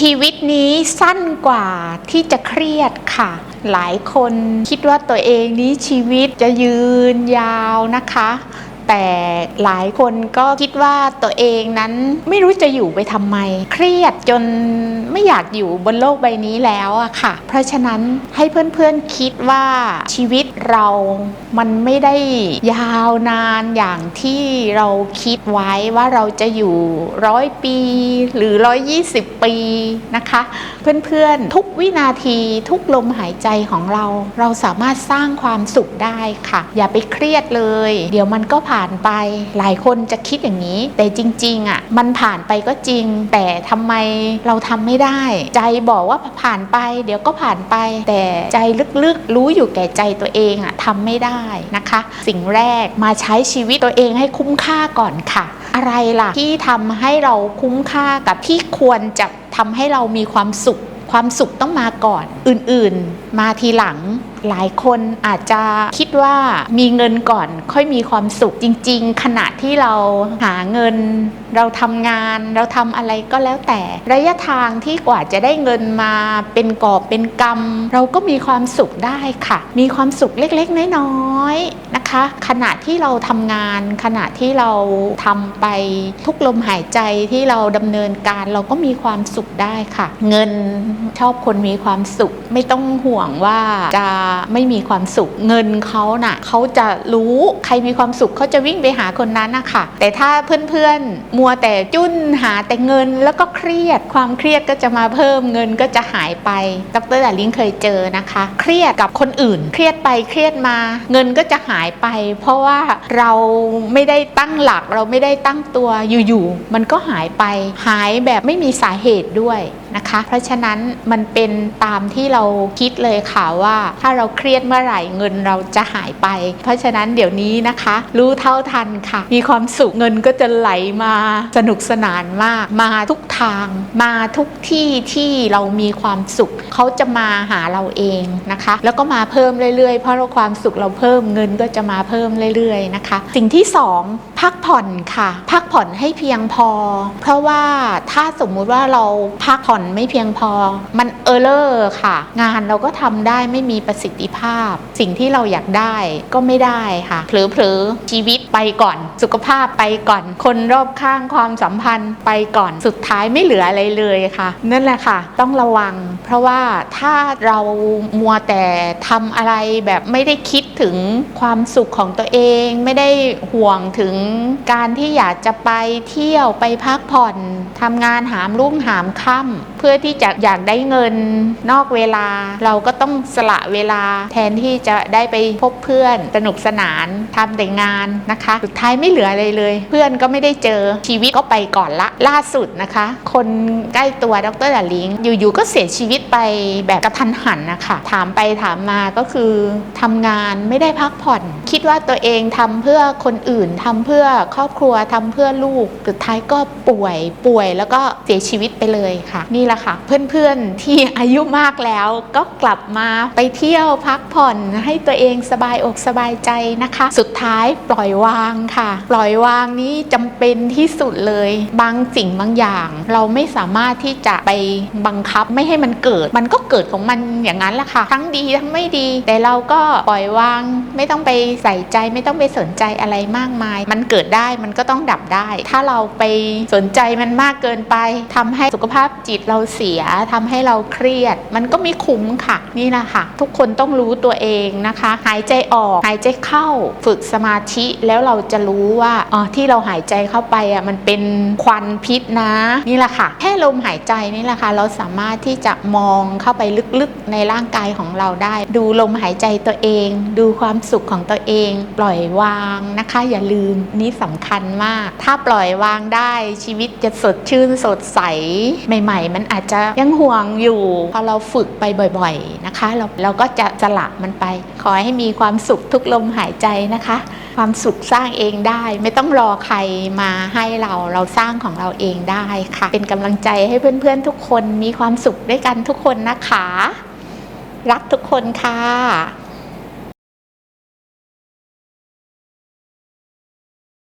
ชีวิตนี้สั้นกว่าที่จะเครียดค่ะ หลายคนคิดว่าตัวเองนี้ชีวิตจะยืนยาวนะคะ แต่หลายคนก็คิดว่าตัวเองนั้นไม่รู้จะอยู่ไปทำไม เครียดจนไม่อยากอยู่บนโลกใบนี้แล้วอะค่ะ เพราะฉะนั้นให้เพื่อนๆคิดว่าชีวิตเรามันไม่ได้ยาวนานอย่างที่เราคิดไว้ว่าเราจะอยู่ร้อยปี หรือร้อยยี่สิบปีนะคะ เพื่อนๆทุกวินาทีทุกลมหายใจของเรา เราสามารถสร้างความสุขได้ค่ะ อย่าไปเครียดเลย เดี๋ยวมันก็ผ่านไปหลายคนจะคิดอย่างนี้ แต่จริงๆอะมันผ่านไปก็จริง แต่ทำไมเราทำไม่ได้ ใจบอกว่าผ่านไป เดี๋ยวก็ผ่านไป แต่ใจลึกๆรู้อยู่แก่ใจตัวเองอะทำไม่ได้นะคะ สิ่งแรกมาใช้ชีวิตตัวเองให้คุ้มค่าก่อนค่ะ อะไรล่ะที่ทำให้เราคุ้มค่ากับที่ควรจะทำให้เรามีความสุข ความสุขต้องมาก่อน อื่นๆ มาทีหลัง หลายคนอาจจะคิดว่ามีเงินก่อนค่อยมีความสุขจริง ๆ ขณะที่เราหาเงิน เราทำงาน เราทำอะไรก็แล้วแต่ ระยะทางที่กว่าจะได้เงินมาเป็นกอบเป็นกำเราก็มีความสุขได้ค่ะ มีความสุขเล็กๆ น้อยๆนะคะขณะที่เราทำงาน ขณะที่เราทำไปทุกลมหายใจที่เราดำเนินการเราก็มีความสุขได้ค่ะ เงินชอบคนมีความสุขไม่ต้องห่วงว่าจะไม่มีความสุขเงินเขาน่ะเขาจะรู้ใครมีความสุขเขาจะวิ่งไปหาคนนั้นนะคะแต่ถ้าเพื่อนๆมัวแต่จุ้นหาแต่เงินแล้วก็เครียด ความเครียดก็จะมาเพิ่มเงินก็จะหายไป ดรดาลิงเคยเจอนะคะ เครียดกับคนอื่น เครียดไปเครียดมา เงินก็จะหายไป เพราะว่าเราไม่ได้ตั้งหลักเราไม่ได้ตั้งตัวอยู่ๆมันก็หายไป หายแบบไม่มีสาเหตุด้วยนะคะ เพราะฉะนั้นมันเป็นตามที่เราคิดเลยค่ะว่าถ้าเราเครียดเมื่อไหร่เงินเราจะหายไป เพราะฉะนั้นเดี๋ยวนี้นะคะ รู้เท่าทันค่ะ มีความสุขเงินก็จะไหลมาสนุกสนานมาก มาทุกทาง มาทุกที่ที่เรามีความสุขเขาจะมาหาเราเองนะคะ แล้วก็มาเพิ่มเรื่อยๆ เพราะเราความสุขเราเพิ่มเงินก็จะมาเพิ่มเรื่อยๆนะคะ สิ่งที่สองพักผ่อนค่ะ พักผ่อนให้เพียงพอ เพราะว่าถ้าสมมุติว่าเราพักผ่อนไม่เพียงพอ มันเออร์เลอร์ค่ะ งานเราก็ทำได้ไม่มีประสิททธิภาพ สิ่งที่เราอยากได้ก็ไม่ได้ค่ะเผลอๆชีวิตไปก่อน สุขภาพไปก่อน คนรอบข้างความสัมพันธ์ไปก่อนสุดท้ายไม่เหลืออะไรเลยค่ะ นั่นแหละค่ะ ต้องระวัง เพราะว่าถ้าเรามัวแต่ทำอะไรแบบไม่ได้คิดถึงความสุขของตัวเอง ไม่ได้ห่วงถึงการที่อยากจะไปเที่ยวไปพักผ่อนทำงานหามรุ่งหามค่ำ เพื่อที่จะอยากได้เงินนอกเวลา เราก็ต้องสละเวลา แทนที่จะได้ไปพบเพื่อนสนุกสนานทำแต่งานนะคะ สุดท้ายไม่เหลืออะไรเลย เพื่อนก็ไม่ได้เจอชีวิตก็ไปก่อนละล่าสุดนะคะ คนใกล้ตัวดรดาลิงอยู่ๆก็เสียชีวิตไปแบบกระทันหันนะคะถามไปถามมาก็คือทำงานไม่ได้พักผ่อน คิดว่าตัวเองทำเพื่อคนอื่นทำเพื่อครอบครัวทำเพื่อลูกสุดท้ายก็ป่วยป่วยแล้วก็เสียชีวิตไปเลยค่ะนี่แหละค่ะ เพื่อนๆที่อายุมากแล้วก็กลับมาไปเที่ยวพักผ่อนให้ตัวเองสบายอกสบายใจนะคะ สุดท้ายปล่อยวางค่ะ ปล่อยวางนี้จำเป็นที่สุดเลย บางสิ่งบางอย่าง เราไม่สามารถที่จะไปบังคับไม่ให้มันเกิด มันก็เกิดของมันอย่างนั้นแหละค่ะ ทั้งดีทั้งไม่ดี แต่เราก็ปล่อยวาง ไม่ต้องไปใส่ใจไม่ต้องไปสนใจอะไรมากมาย มันเกิดได้มันก็ต้องดับได้ ถ้าเราไปสนใจมันมากเกินไปทำให้สุขภาพจิตเราเสียทำให้เราเครียด มันก็ไม่คุ้มค่ะ นี่แหละค่ะ ทุกคนต้องรู้ตัวเองนะคะ หายใจออกหายใจเข้าฝึกสมาธิแล้วเราจะรู้ว่าอ๋อที่เราหายใจเข้าไปอะมันเป็นควันพิษนะ นี่แหละค่ะแค่ลมหายใจนี่แหละค่ะ เราสามารถที่จะมองเข้าไปลึกๆในร่างกายของเราได้ ดูลมหายใจตัวเอง ดูความสุขของตัวเอง ปล่อยวางนะคะ อย่าลืมนี่สำคัญมาก ถ้าปล่อยวางได้ชีวิตจะสดชื่นสดใสใหม่ ๆ มันอาจจะยังห่วงอยู่ พอเราฝึกไปบ่อยๆนะคะ เราเราก็จะสละมันไป ขอให้มีความสุขทุกลมหายใจนะคะ ความสุขสร้างเองได้ ไม่ต้องรอใครมาให้เราเราสร้างของเราเองได้ค่ะ เป็นกำลังใจให้เพื่อนๆทุกคนมีความสุขด้วยกันทุกคนนะคะ รักทุกคนค่ะ